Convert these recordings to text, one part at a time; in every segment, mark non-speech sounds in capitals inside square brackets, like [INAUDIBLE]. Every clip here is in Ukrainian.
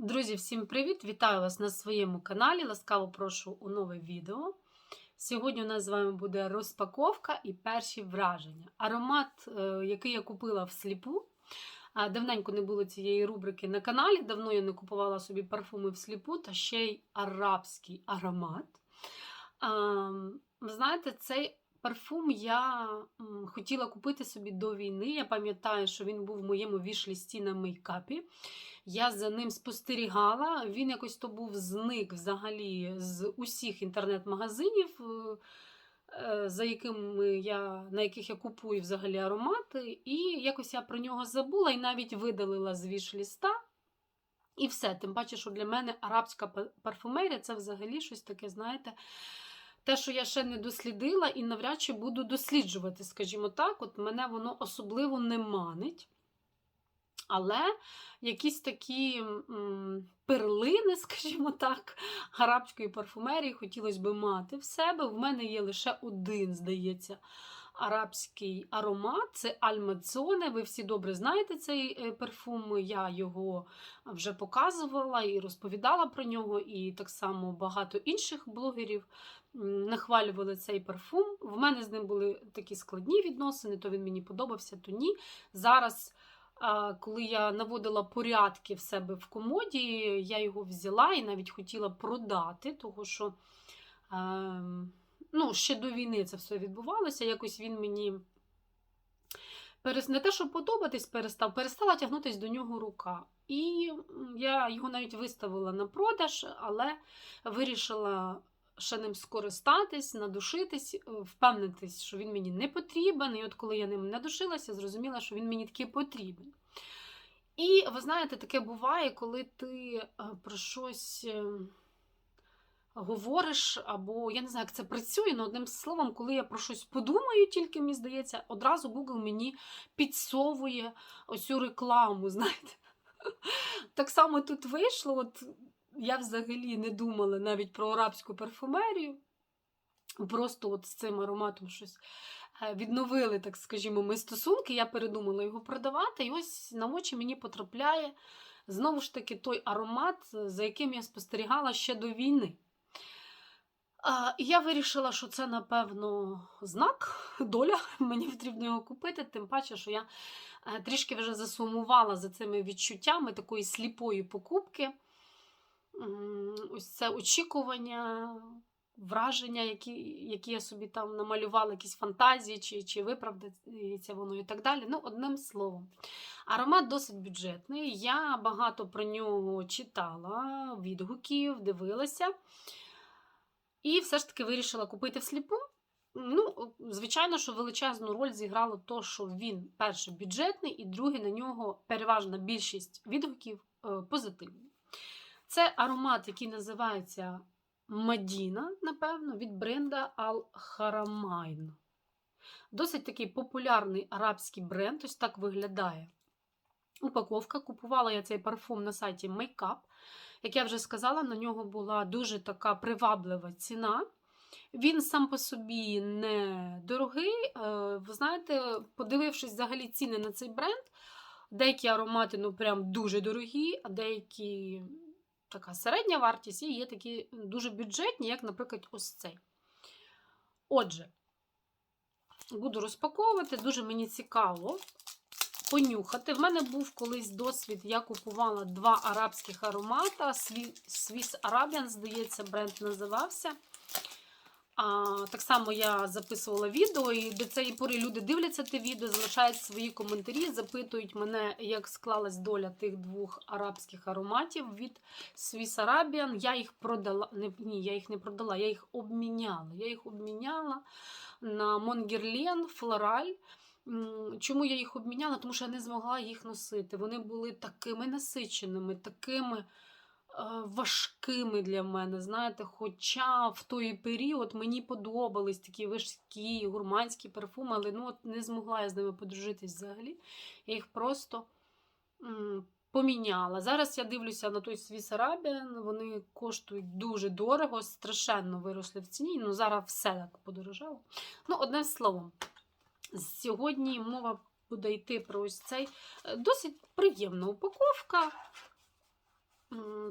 Друзі, всім привіт! Вітаю вас на своєму каналі. Ласкаво прошу у нове відео. Сьогодні у нас з вами буде розпаковка і перші враження. Аромат, е, який я купила всліпу. А, Давненько не було цієї рубрики на каналі. Давно я не купувала собі парфуми всліпу, та ще й арабський аромат. Ви знаєте, цей парфум я хотіла купити собі до війни. Я пам'ятаю, що він був в моєму вішлісті на мейкапі. Я за ним спостерігала. Він якось то був зник взагалі з усіх інтернет-магазинів, е, е, за якими я, на яких я купую взагалі аромати. І якось я про нього забула і навіть видалила з віш-ліста. І все. Тим паче, що для мене арабська парфумерія це взагалі щось таке, знаєте. Те, що я ще не дослідила і навряд чи буду досліджувати, скажімо так, от мене воно особливо не манить. Але якісь такі м, перлини, [LAUGHS] скажімо так, арабської парфумерії хотілося б мати в себе. В мене є лише один, здається, арабський аромат це Альмацоне. Ви всі добре знаєте цей е, парфум. Я його вже показувала і розповідала про нього, і так само багато інших блогерів нахвалювали цей парфум. В мене з ним були такі складні відносини, то він мені подобався, то ні. Зараз. Коли я наводила порядки в себе в комоді, я його взяла і навіть хотіла продати, тому що ем, ну, ще до війни це все відбувалося. Якось він мені не те, що подобатись перестав, перестала тягнутися до нього рука. І я його навіть виставила на продаж, але вирішила ще ним скористатись, надушитись, е, впевнитись, що він мені не потрібен. І от коли я ним надушилася, зрозуміла, що він мені таки потрібен. І ви знаєте, таке буває, коли ти е, про щось е, говориш, або я не знаю, як це працює, але одним словом, коли я про щось подумаю, тільки мені здається, одразу Google мені підсовує оцю рекламу. [LAUGHS] знаєте. Так само тут вийшло. От я взагалі не думала навіть про арабську парфумерію. Просто от з цим ароматом щось е, відновили, так скажімо, ми стосунки. Я передумала його продавати, і ось на очі мені потрапляє знову ж таки той аромат, за яким я спостерігала ще до війни. Я вирішила, що це, напевно, знак, доля. [LAUGHS] Мені потрібно його купити, тим паче, що я е, трішки вже засумувала за цими відчуттями такої сліпої покупки. Ось це очікування, враження, які, які я собі там намалювала, якісь фантазії, чи, чи виправдається воно і так далі. Ну, одним словом. Аромат досить бюджетний. Я багато про нього читала, відгуків, дивилася. І все ж таки вирішила купити всліпу. Ну, звичайно, що величезну роль зіграло то, що він, перше, бюджетний, і друге, на нього переважна більшість відгуків е, позитивні. Це аромат, який називається Мадіна, напевно, від бренда Al Haramain. Досить такий популярний арабський бренд, ось так виглядає. Упаковка. Купувала я цей парфум на сайті Makeup. Як я вже сказала, на нього була дуже така приваблива ціна. Він сам по собі не дорогий. Е, Ви знаєте, подивившись взагалі ціни на цей бренд, деякі аромати ну прям дуже дорогі, а деякі така середня вартість, і є такі дуже бюджетні, як, наприклад, ось цей. Отже, буду розпаковувати, дуже мені цікаво понюхати. В мене був колись досвід, я купувала два арабських аромата. Swiss Arabian, здається, бренд називався. А, так само я записувала відео, і до цієї пори люди дивляться те відео, залишають свої коментарі, запитують мене, як склалась доля тих двох арабських ароматів від Swiss Arabian. Я їх продала. Не, ні, я їх не продала, я їх обміняла. Я їх обміняла на Монгерлен Флораль. Чому я їх обміняла? Тому що я не змогла їх носити. Вони були такими насиченими, такими важкими для мене. Знаєте, хоча в той період мені подобались такі важкі гурманські парфуми, але ну, от не змогла я з ними подружитись взагалі. Я їх просто поміняла. Зараз я дивлюся на той Swiss Arabian, вони коштують дуже дорого, страшенно виросли в ціні. Ну, зараз все так подорожало. Ну, одним словом. Сьогодні мова буде йти про ось цей е, досить приємна упаковка.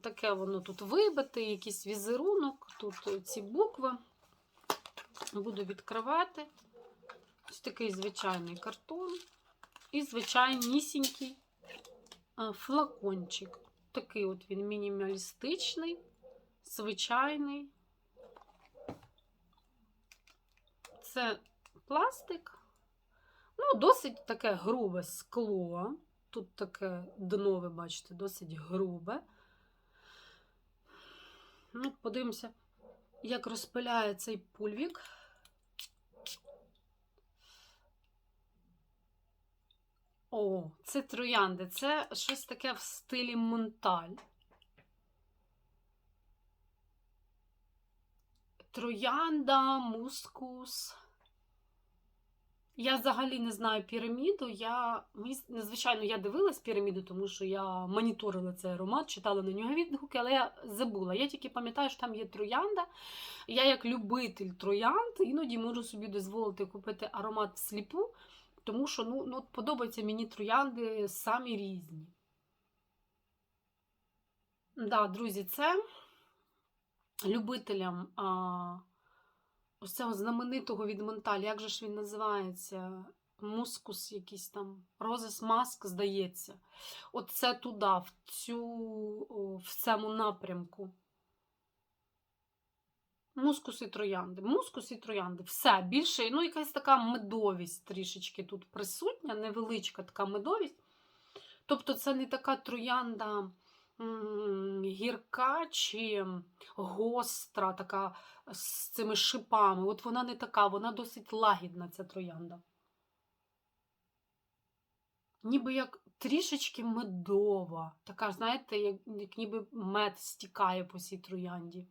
Таке воно тут вибите, якийсь візерунок, тут ці букви. Буду відкривати. Ось такий звичайний картон. І звичайнісінький флакончик. Такий от він мінімалістичний, звичайний. Це пластик. Ну, досить таке грубе скло. Тут таке дно, ви бачите, досить грубе. Ну, подивимося, як розпиляє цей пульвік. О, це троянди. Це щось таке в стилі монталь. Троянда, мускус. Я взагалі не знаю піраміду. Я, мені, звичайно, я дивилась піраміду, тому що я моніторила цей аромат, читала на нього відгуки, але я забула. Я тільки пам'ятаю, що там є троянда. Я, як любитель троянд, іноді можу собі дозволити купити аромат всліпу, тому що ну, ну, подобаються мені троянди самі різні. Да, друзі, це любителям. А... Ось цього знаменитого від Монталь, як же ж він називається? Мускус якийсь там, Розес Маск, здається. От це туди, в, цю, в цьому напрямку. Мускус і троянди. Мускус і троянди. Все, більше, ну, якась така медовість трішечки тут присутня, невеличка така медовість. Тобто, це не така троянда гірка чи гостра, така з цими шипами. От вона не така, вона досить лагідна, ця троянда. Ніби як трішечки медова. Така, знаєте, як, як ніби мед стікає по цій троянді.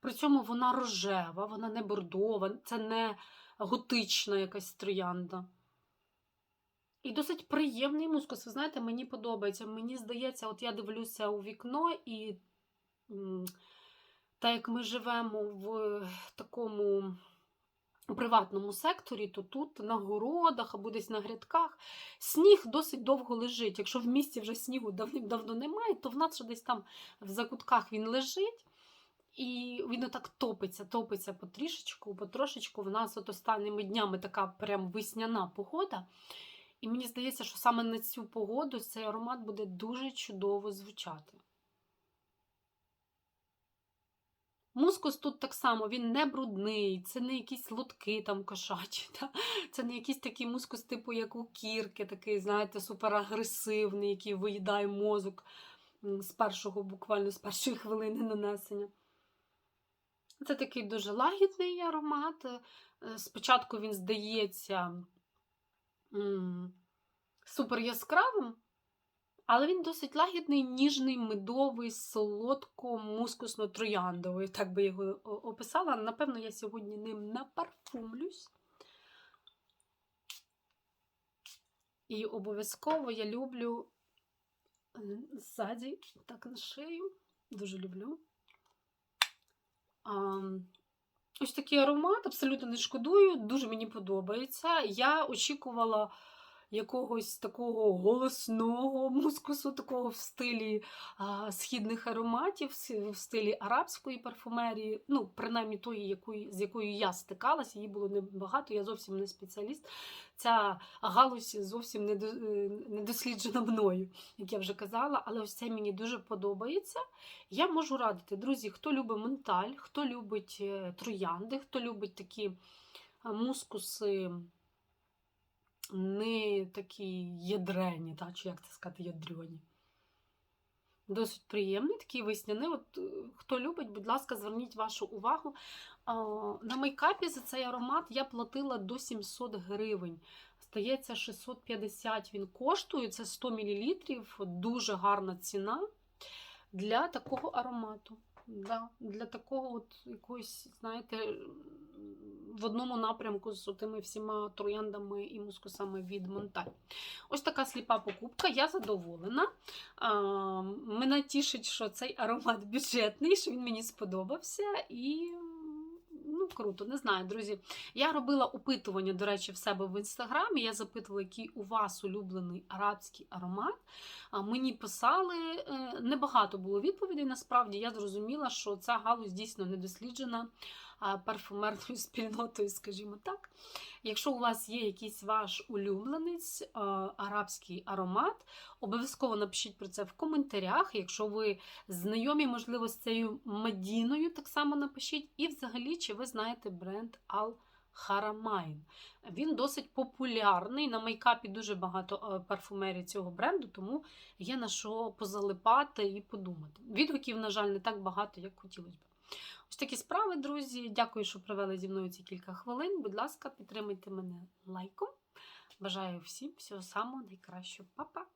При цьому вона рожева, вона не бордова, це не готична якась троянда. І досить приємний мускус. Ви знаєте, мені подобається. Мені здається, от я дивлюся у вікно, і так як ми живемо в такому приватному секторі, то тут на городах або десь на грядках сніг досить довго лежить. Якщо в місті вже снігу давним-давно немає, то в нас ще десь там в закутках він лежить. І він отак топиться, топиться потрішечку, потрошечку. В нас от останніми днями така прям весняна погода. І мені здається, що саме на цю погоду цей аромат буде дуже чудово звучати. Мускус тут так само, він не брудний, це не якісь лотки там кошачі. Та? Це не якийсь такий мускус, типу, як у кірки, такий, знаєте, суперагресивний, який виїдає мозок з першого, буквально з першої хвилини нанесення. Це такий дуже лагідний аромат. Е, спочатку він здається супер яскравим, але він досить лагідний, ніжний, медовий, солодко-мускусно-трояндовий. Так би його описала. Напевно, я сьогодні ним напарфумлюсь. І обов'язково я люблю е, ззаді, так на шию. Дуже люблю. Ось такий аромат, абсолютно не шкодую, дуже мені подобається. Я очікувала якогось такого голосного мускусу, такого в стилі а, східних ароматів, в стилі арабської парфумерії. Ну, принаймні тої, якої, з якою я стикалася, її було небагато, я зовсім не спеціаліст. Ця галузь зовсім не, не досліджена мною, як я вже казала, але ось це мені дуже подобається. Я можу радити, друзі, хто любить менталь, хто любить е, троянди, хто любить такі мускуси не такі ядрені, та, чи як це сказати, ядрені. Досить приємний, такий весняний. От, е, Хто любить, будь ласка, зверніть вашу увагу. На мейкапі за цей аромат я платила до 700 гривень. Здається, 650 він коштує, це 100 мл. Дуже гарна ціна для такого аромату. Да, Для такого от якоїсь, знаєте, в одному напрямку з тими всіма трояндами і мускусами від Монталь. Ось така сліпа покупка, я задоволена. Мене тішить, що цей аромат бюджетний, що він мені сподобався. І Ну, круто, не знаю, друзі. Я робила опитування, до речі, в себе в інстаграмі. Я запитувала, який у вас улюблений арабський аромат. Мені писали, е, небагато було відповідей. Насправді я зрозуміла, що ця галузь дійсно не досліджена а, парфумерною спільнотою, скажімо так. Якщо у вас є якийсь ваш улюбленець, е, арабський аромат, обов'язково напишіть про це в коментарях. Якщо ви знайомі, можливо, з цією Мадіною, так само напишіть. І взагалі, чи ви знаєте бренд Al Haramain. Він досить популярний. На мейкапі дуже багато е, парфумерів цього бренду, тому є на що позалипати і подумати. Відгуків, на жаль, не так багато, як хотілося б. Ось такі справи, друзі. Дякую, що провели зі мною ці кілька хвилин. Будь ласка, підтримайте мене лайком. Бажаю всім всього самого найкращого. Па-па!